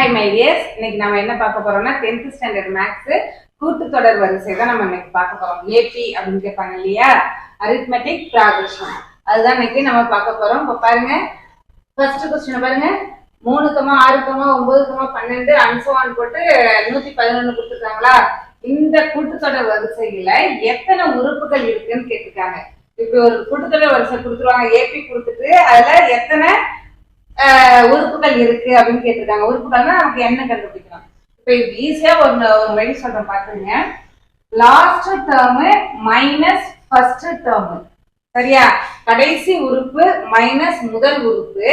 Hi my years இன்னைக்கு நம்ம என்ன பார்க்க போறோம்னா 10th ஸ்டாண்டர்ட் மேக்ஸ் கூட்டுத்தொடர் வரிசை தான் நம்ம இன்னைக்கு பார்க்க போறோம். ஏபி அப்படின்னு கேட்பாங்க இல்லையா? அரித்மெட்டிக் ப்ராக்ரஷன் அதுதான் இன்னைக்கு நம்ம பார்க்க போறோம். இப்போ பாருங்க. ஃபர்ஸ்ட் கொஸ்டின் பாருங்க. மூணுக்கமா ஆறுக்கமா ஒன்பதுக்கமா பன்னெண்டு அன்சோவான் போட்டு நூத்தி பதினொன்னு கொடுத்துருக்காங்களா? இந்த கூட்டுத்தொடர் வரிசையில எத்தனை உறுப்புகள் இருக்குன்னு கேட்டிருக்காங்க. இப்ப ஒரு கூட்டுத்தொடர் வரிசை கொடுத்துருவாங்க. ஏபி கொடுத்துட்டு அதுல எத்தனை உறுப்புகள் இருக்கு அப்படின்னு கேட்டிருக்காங்க. உறுப்புகள்னா நமக்கு என்ன கண்டுபிடிக்கலாம்? இப்ப இது ஈஸியா ஒரு ஒரு வழி சொல்றேன் பாத்துங்க last term minus first term சரியா? கடைசி உறுப்பு மைனஸ் முதல் உறுப்பு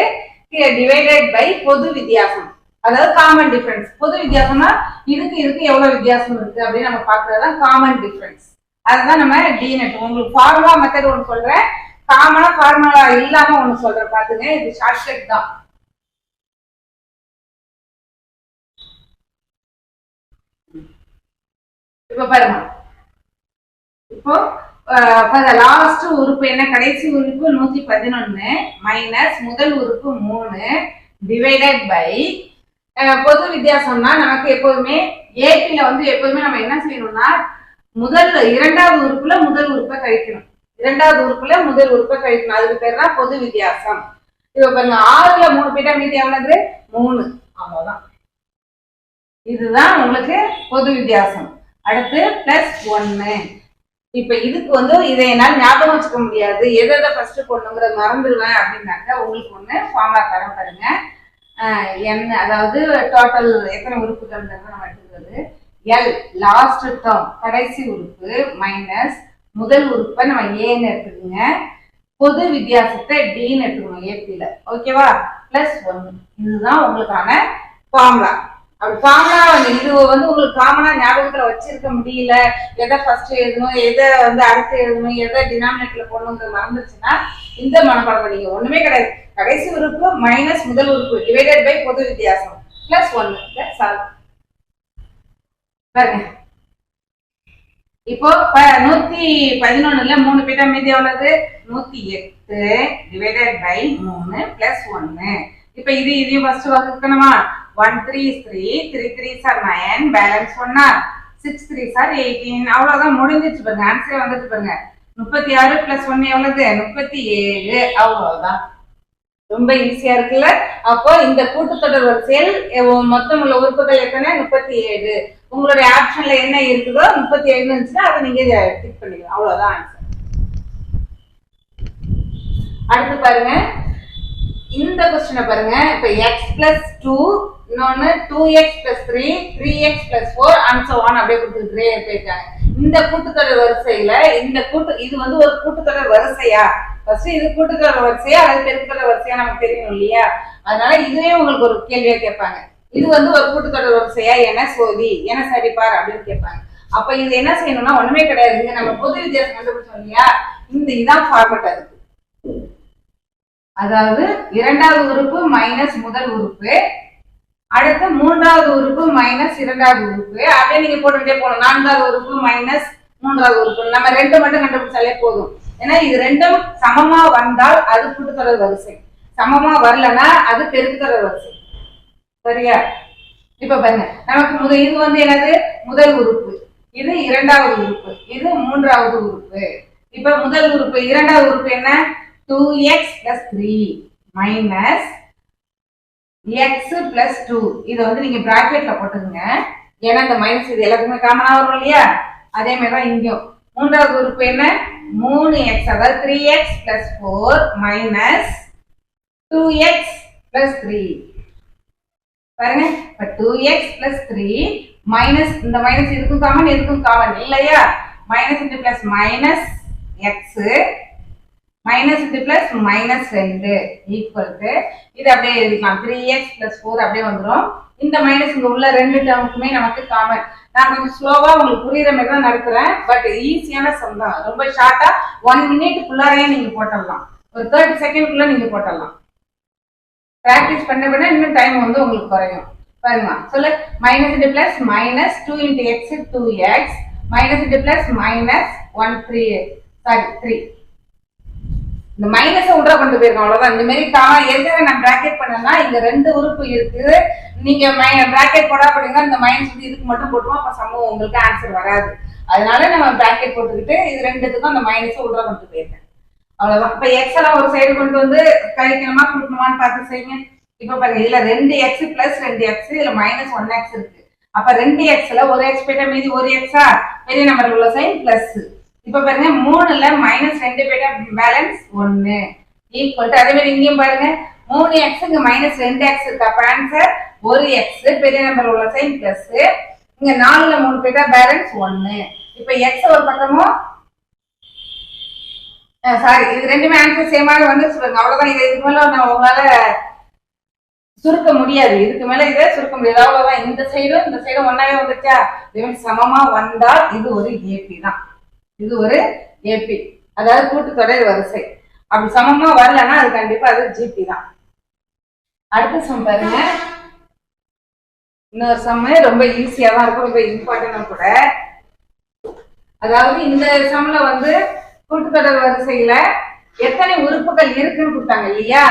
டிவைடட் பை பொது வித்தியாசம். அதாவது காமன் டிஃபரன்ஸ் பொது வித்தியாசம்னா இதுக்கு இதுக்கு எவ்வளவு வித்தியாசம் இருக்கு அப்படின்னு நம்ம பாக்குறதுதான் காமன் டிஃபரன்ஸ் அதுதான் நம்ம டிஎன்எட் உங்களுக்கு ஃபார்முலா மெத்தட் ஒன்று சொல்றேன். காமனா ஃபார்முலா இல்லாம ஒன்று சொல்றேன் பாத்துங்க இது ஷார்ட் தான். இப்ப பாருங்க இப்போ லாஸ்ட் உறுப்பு என்ன? கடைசி உறுப்பு நூத்தி பதினொன்னு மைனஸ் முதல் உறுப்பு மூணு டிவைடட் பை பொது வித்தியாசம்னா நமக்கு எப்போதுமே ஏபில வந்து எப்போதுமே நம்ம என்ன செய்யணும்னா முதல் இரண்டாவது உறுப்புல முதல் உறுப்பை கழிக்கணும். இரண்டாவது உறுப்புல முதல் உறுப்பை கழிக்கணும். அதுக்கு பேர் தான் பொது வித்தியாசம். இப்ப பாருங்க ஆறுல மூணு போயிட்டா மீதி எவ்வளவு மூணு. அவ்வளவுதான். இதுதான் உங்களுக்கு பொது வித்தியாசம். அடுத்து பிளஸ் ஒன்னு இப்ப இதுக்கு வந்து இதை என்னால் ஞாபகம் வச்சுக்க முடியாது. எதை எதை ஃபர்ஸ்ட் போடணுங்கிறத மறந்துடுவேன் அப்படின்னாக்கா உங்களுக்கு ஒண்ணு ஃபார்முலா தரம் பாருங்க. என்ன அதாவது டோட்டல் எத்தனை உறுப்புகள் நம்ம எடுத்துக்கிறது? எல் லாஸ்ட் டேர்ம் கடைசி உறுப்பு மைனஸ் முதல் உறுப்பை நம்ம ஏன்னு எடுத்துக்கோங்க. பொது வித்தியாசத்தை டின்னு எடுத்துக்கணும் ஏபில ஓகேவா பிளஸ் ஒன் இதுதான் உங்களுக்கான ஃபார்முலா அப்படி காமனா வந்து இது வந்து உங்களுக்கு காமனா ஞாபகத்துல வச்சிருக்க முடியல. எதை ஃபர்ஸ்ட் எழுதணும் எதை வந்து அடுத்து எழுதணும் எதை டினாமினேட்டர்ல போடணுங்கிறது மறந்துருச்சுன்னா இந்த மனப்பாடம் நீங்க ஒண்ணுமே கிடையாது. கடைசி உறுப்பு மைனஸ் முதல் உறுப்பு டிவைடட் பை பொது வித்தியாசம். பிளஸ் ஒன்னு தட்ஸ் பாருங்க. இப்போ நூத்தி பதினொன்னுல மூணு பேட்டா மீதி எவ்வளவு? நூத்தி எட்டு டிவைடட் பை மூணு பிளஸ் ஒன்னு இப்ப இது இதையும் first வகுக்கணுமா? One three three three three sir nine balance ஒன்னா சிக்ஸ் த்ரீ சார் எயிட்டீன் அவ்வளோதான் முடிஞ்சிச்சு பாருங்க. ஆன்சரே வந்துட்டு பாருங்க. முப்பத்தி ஆறு பிளஸ் ஒன்னு எவ்வளவு? முப்பத்தி ஏழு. அவ்வளவுதான். ரொம்ப ஈஸியா இருக்குல்ல? அப்போ இந்த கூட்டுத்தொடர் வரிசையில் எவ்வ- மொத்தம் உள்ள உறுப்புகள் எத்தனை? முப்பத்தி ஏழு. உங்களுடைய ஆப்ஷன்ல என்ன இருக்குதோ முப்பத்தி ஏழு இருந்துச்சுன்னா அதை நீங்க டிக் பண்ணிக்கலாம். அவ்வளவுதான் ஆன்சர் அடுத்து பாருங்க. இந்த கொஸ்டினை பாருங்க. இப்போ எக்ஸ் பிளஸ் டூ இன்னொன்று two x plus three three x plus four and so one அப்படியே கொடுத்துட்டு போயிருக்காங்க. இந்த கூட்டுத்தொடர் வரிசையில இந்த கூட்டு இது வந்து ஒரு கூட்டுத்தொடர் வரிசையா? ஃபர்ஸ்ட் இது கூட்டுத்தொடர் வரிசையா? அல்லது பெருக்குத்தொடர் வரிசையா? நமக்கு தெரியணும் இல்லையா? அதனால இதுவே உங்களுக்கு ஒரு கேள்வியா கேட்பாங்க. இது வந்து ஒரு கூட்டுத்தொடர் வரிசையா? என்ன சோதி? என்ன சரிபார் அப்படின்னு கேட்பாங்க. அப்ப இது என்ன செய்யணும்னா ஒண்ணுமே கிடையாது. இங்க நம்ம பொது வித்தியாசம் கண்டுபிடிச்சோம் இல்லையா? இந்த இதான் ஃபார்மட் அதுக்கு அதாவது இரண்டாவது உறுப்பு மைனஸ் முதல் உறுப்பு. அடுத்து மூன்றாவது உறுப்பு மைனஸ் இரண்டாவது உறுப்பு. அப்படியே நீங்க போட்டுக்கிட்டே போகணும் நான்காவது உறுப்பு மைனஸ் மூன்றாவது உறுப்பு. நம்ம ரெண்டு மட்டும் கண்டுபிடிச்சாலே போதும். ஏன்னா இது ரெண்டும் சமமா வந்தால் அது கூட்டுத்தொடர் வரிசை. சமமா வரலன்னா அது பெருக்குத்தொடர் வரிசை. சரியா? இப்ப பாருங்க. நமக்கு முதல் இது வந்து என்னது? முதல் உறுப்பு. இது இரண்டாவது உறுப்பு. இது மூன்றாவது உறுப்பு. இப்ப முதல் உறுப்பு இரண்டாவது உறுப்பு என்ன? Two x plus three minus x plus two இதை வந்து நீங்க பிராக்கெட்ல போட்டுக்கோங்க. ஏன்னா இந்த மைனஸ் இது எல்லாத்துக்குமே காமனா வரும் இல்லையா? அதே மாதிரி தான் இங்கேயும். மூன்றாவது உறுப்பு என்ன? மூணு எக்ஸ் அதாவது three x plus four minus two x plus three பாருங்க. இப்போ two x plus three minus இந்த மைனஸ் இதுக்கும் காமன் இதுக்கும் காமன் இல்லையா? Minus into plus minus x minus இது பிளஸ் மைனஸ் ரெண்டு. ஈக்குவல் டு இது அப்படியே எழுதிக்கலாம். த்ரீ எக்ஸ் பிளஸ் ஃபோர் அப்படியே வந்துடும் இந்த மைனஸ் இங்க உள்ள ரெண்டு டேர்முக்குமே நமக்கு காமன் நான் கொஞ்சம் ஸ்லோவா உங்களுக்கு புரியுற மாதிரி தான் நடத்துறேன். பட் ஈஸியான சம் தான். ரொம்ப ஷார்ட்டா ஒன் மினிட்குள்ளாரையே நீங்க போட்டுடலாம் ஒரு தேர்ட்டி செகண்ட்குள்ள நீங்க போட்டலாம் ப்ராக்டிஸ் பண்ண பண்ண இன்னும் டைம் வந்து உங்களுக்கு குறையும். பாருங்க. சொல்லு. Minus into plus minus two into x two x minus into plus minus one three sorry three இந்த மைனஸை உள்ள கொண்டு போயிருக்கோம் அவ்வளவுதான். இந்த மாதிரி காமா ஏற்கனவே நான் பிராக்கெட் பண்ணேன்னா இங்க ரெண்டு உறுப்பு இருக்கு. நீங்க பிராக்கெட் போடா போடுங்க இந்த மைனஸ் வந்து இதுக்கு மட்டும் போட்டுவோம் அப்ப சம்பவம் உங்களுக்கு ஆன்சர் வராது. அதனால நம்ம பிராக்கெட் போட்டுக்கிட்டு இது ரெண்டுத்துக்கும் அந்த மைனஸை உள்ள கொண்டு போயிருக்கேன். அவ்வளவுதான். இப்ப எக்ஸ் எல்லாம் ஒரு சைடு கொண்டு வந்து கழிக்கணுமா கொடுக்கணுமான்னு பார்த்து செய்யுங்க. இப்ப பாருங்க இதுல ரெண்டு எக்ஸ் பிளஸ் ரெண்டு எக்ஸ் இதுல மைனஸ் ஒன் எக்ஸ் இருக்கு. அப்ப ரெண்டு எக்ஸ்ல ஒரு எக்ஸ் போயிட்டா மீதி ஒரு எக்ஸா பெரிய நம்பர் உள்ள சைன் பிளஸ் இப்ப பாருங்க மூணுல மைனஸ் ரெண்டு போயிட்டா பேலன்ஸ் ஒன்னு ஈக்குவல் டு அதே மாதிரி இங்கேயும் பாருங்க மூணு எக்ஸுக்கு மைனஸ் ரெண்டு எக்ஸ் இருக்கா. ஆன்சர் ஒரு எக்ஸ் பெரிய நம்பர் உள்ள சைன் பிளஸ் இங்க நாலுல மூணு போயிட்டா பேலன்ஸ் ஒன்னு இப்ப எக்ஸ் ஒரு பக்கமும் சாரி இது ரெண்டுமே ஆன்சர் சேமாக வந்து சொல்லுங்க. அவ்வளவுதான். இது இதுக்கு மேல நான் உங்களால சுருக்க முடியாது. இதுக்கு மேல இதை சுருக்க முடியாது. அவ்வளவுதான். இந்த சைடும் இந்த சைடும் ஒன்னாவே வந்துச்சா இது சமமா வந்தால் இது ஒரு ஏபி தான். இது ஒரு ஏபி அதாவது கூட்டுத்தொடர் வரிசை. அப்படி சமமா வரலன்னா அது கண்டிப்பா அது ஜிபி தான். அடுத்த சம் பாருங்க. இன்னொரு சம் ரொம்ப ஈஸியா தான் இருக்கும். ரொம்ப இம்பார்ட்டன்டா கூட. அதாவது இந்த சம்ல வந்து கூட்டுத்தொடர் வரிசையில எத்தனை உறுப்புகள் இருக்குன்னு கொடுத்தாங்க இல்லையா?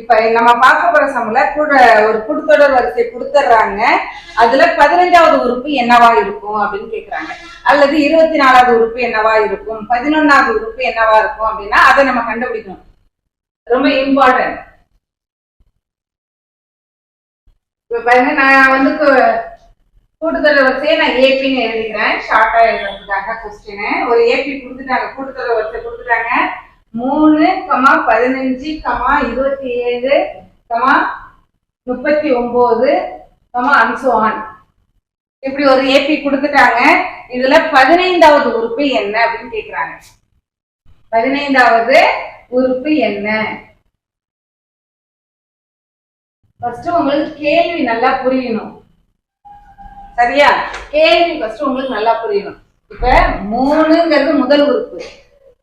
இப்ப நம்ம பார்க்க போற சம்ல கூட ஒரு கூட்டத்தொடர் வரிசை கொடுத்துட்றாங்க. அதுல பதினஞ்சாவது உறுப்பு என்னவா இருக்கும் அப்படின்னு கேக்குறாங்க. அல்லது இருபத்தி நாலாவது உறுப்பு என்னவா இருக்கும்? பதினொன்னாவது உறுப்பு என்னவா இருக்கும் அப்படின்னா அதை நம்ம கண்டுபிடிக்கணும். ரொம்ப இம்பார்ட்டன்ட் இப்ப பாருங்க நான் வந்து கூட்டுத்தொடர் வரிசையை நான் ஏபின்னு எழுதிக்கிறேன். ஷார்ட்டா எழுதுறதுக்காக கொஸ்டின் ஒரு ஏபி கொடுத்துட்டாங்க. கூட்டுத்தொடர் வரிசை கொடுத்துட்டாங்க. மூணு கமா பதினஞ்சு கமா இருபத்தி ஏழு கமா முப்பத்தி ஒன்பது கமா அன்சோவான் இப்படி ஒரு ஏபி கொடுத்துட்டாங்க. இதுல பதினைந்தாவது உறுப்பு என்ன அப்படின்னு கேக்குறாங்க. பதினைந்தாவது உறுப்பு என்ன? ஃபர்ஸ்ட் உங்களுக்கு கேள்வி நல்லா புரியணும். சரியா? கேள்வி ஃபர்ஸ்ட் உங்களுக்கு நல்லா புரியணும். இப்ப மூணுங்கிறது முதல் உறுப்பு.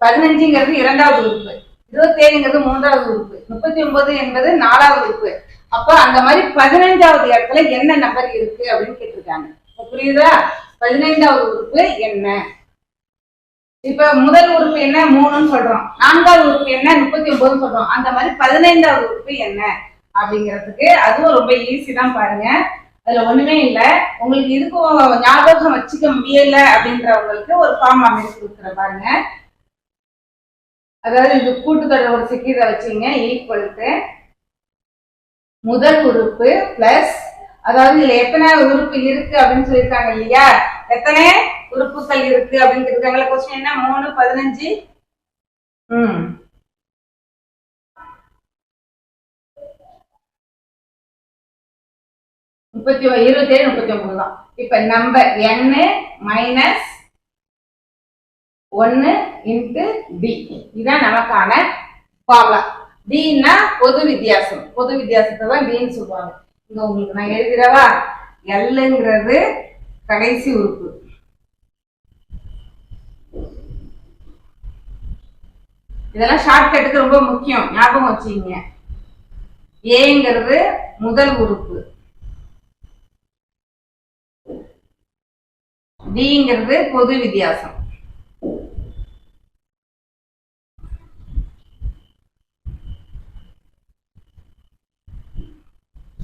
பதினஞ்சுங்கிறது இரண்டாவது உறுப்பு. இருபத்தேழுங்கிறது மூன்றாவது உறுப்பு. முப்பத்தி ஒன்பது என்பது நாலாவது உறுப்பு. அப்ப அந்த மாதிரி பதினைஞ்சாவது இடத்துல என்ன நம்பர் இருக்கு அப்படின்னு கேட்டிருக்காங்க. புரியுதா? பதினைந்தாவது உறுப்பு என்ன? இப்ப முதல் உறுப்பு என்ன? மூணுன்னு சொல்றோம். நான்காவது உறுப்பு என்ன? முப்பத்தி ஒன்பதுன்னு சொல்றோம். அந்த மாதிரி பதினைந்தாவது உறுப்பு என்ன? அப்படிங்கிறதுக்கு அதுவும் ரொம்ப ஈஸி தான் பாருங்க. அதுல ஒண்ணுமே இல்லை. உங்களுக்கு இதுக்கும் ஞாபகம் வச்சுக்க முடியல அப்படின்றவங்களுக்கு ஒரு ஃபார்ம் அமைச்சு கொடுக்குற பாருங்க. அதாவது இது கூட்டுத்தொடர் ஒரு சிக்கிதை வச்சுங்க ஈக்குவல் டு முதல் உறுப்பு பிளஸ் அதாவது இதுல எத்தனை உறுப்பு இருக்கு அப்படின்னு சொல்லியிருக்காங்க இல்லையா? எத்தனை உறுப்புகள் இருக்கு அப்படின்னு இருக்காங்களா கொஸ்டின் என்ன? மூணு பதினஞ்சு. ம். முப்பத்தி ஒ- இருபத்தி ஏழு முப்பத்தி ஒன்பது தான். இப்ப நம்பர் எண்ணு மைனஸ் ஒன்னு இன்ட்டு டி இதுதான் நமக்கான ஃபார்முலா டின்னா பொது வித்தியாசம். பொது வித்தியாசத்தை தான் டின்னு சொல்லுவாங்க. இங்க உங்களுக்கு நான் எழுதிடவா? எல்லுங்கிறது கடைசி உறுப்பு. இதெல்லாம் ஷார்ட்கட்டுக்கு ரொம்ப முக்கியம். ஞாபகம் வச்சுங்க ஏங்கிறது முதல் உறுப்பு. டிங்கிறது பொது வித்தியாசம்.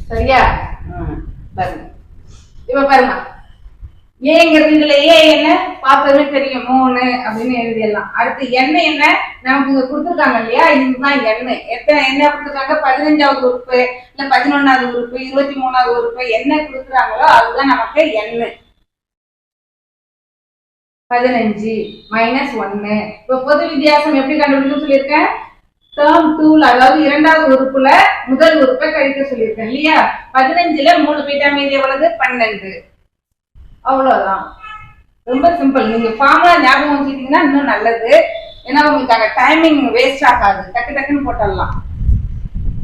சரியா? பாருங்க. இப்ப பாருங்க. ஏங்கிறது இதுல ஏ என்ன? பார்த்ததுமே தெரியும். மூணு அப்படின்னு எழுதிடலாம். அடுத்து என்ன என்ன? நமக்கு இங்க கொடுத்துருக்காங்க இல்லையா? இதுதான் எண்ணு எத்தனை என்ன கொடுத்துருக்காங்க? பதினஞ்சாவது உறுப்பு இல்ல பதினொன்னாவது உறுப்பு இருபத்தி மூணாவது உறுப்பு என்ன கொடுக்குறாங்களோ அதுதான் நமக்கு எண்ணு பதினஞ்சு மைனஸ் ஒன்னு இப்ப பொது வித்தியாசம் எப்படி கண்டுபிடிக்க சொல்லியிருக்கேன்? டேர்ம் டூல அதாவது இரண்டாவது உறுப்புல முதல் உறுப்பை கழிக்க சொல்லியிருக்கேன் இல்லையா? பதினஞ்சுல மூணு பீட்டா மீதி எவ்வளவு? பன்னெண்டு. அவ்வளவுதான். ரொம்ப சிம்பிள் நீங்க ஃபார்முலா ஞாபகம் வச்சுக்கிட்டீங்கன்னா இன்னும் நல்லது. ஏன்னா உங்களுக்கு அங்க டைமிங் வேஸ்ட் ஆகாது. டக்கு டக்குன்னு போட்டுடலாம்.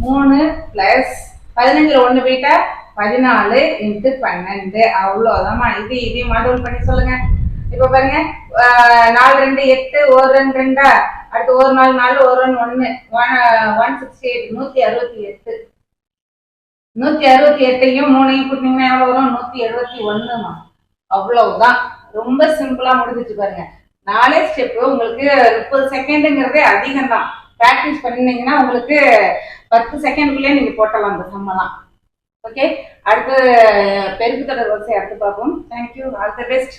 மூணு பிளஸ் பதினஞ்சுல ஒண்ணு பீட்டா பதினாலு இன்ட்டு பன்னெண்டு. அவ்வளோதாம்மா இது இதையும் மாடல் பண்ணி சொல்லுங்க. இப்ப பாருங்க நாலு ரெண்டு எட்டு ஒரு ரெண்டு ரெண்டா? அடுத்து ஒரு நாள் நாலு ஒரு ஒன்று ஒன்று ஒன் ஒன் சிக்ஸ்டி எயிட் நூற்றி அறுபத்தி எட்டு. நூற்றி அறுபத்தி எட்டையும் மூணையும் கூட்டினீங்கன்னா எவ்வளோ வரும்? நூற்றி எழுபத்தி ஒன்றுமா அவ்வளவுதான். ரொம்ப சிம்பிளாக முடிஞ்சிச்சு பாருங்க. நாலே ஸ்டெப்பு உங்களுக்கு முப்பது செகண்டுங்கிறதே அதிகம் தான் ப்ராக்டிஸ் பண்ணீங்கன்னா உங்களுக்கு பத்து செகண்டுக்குள்ளேயே நீங்கள் போட்டலாம் அந்த சம்மெல்லாம் ஓகே அடுத்து பெருக்கு தொடர் வரிசை அடுத்து பார்ப்போம். Thank you all the best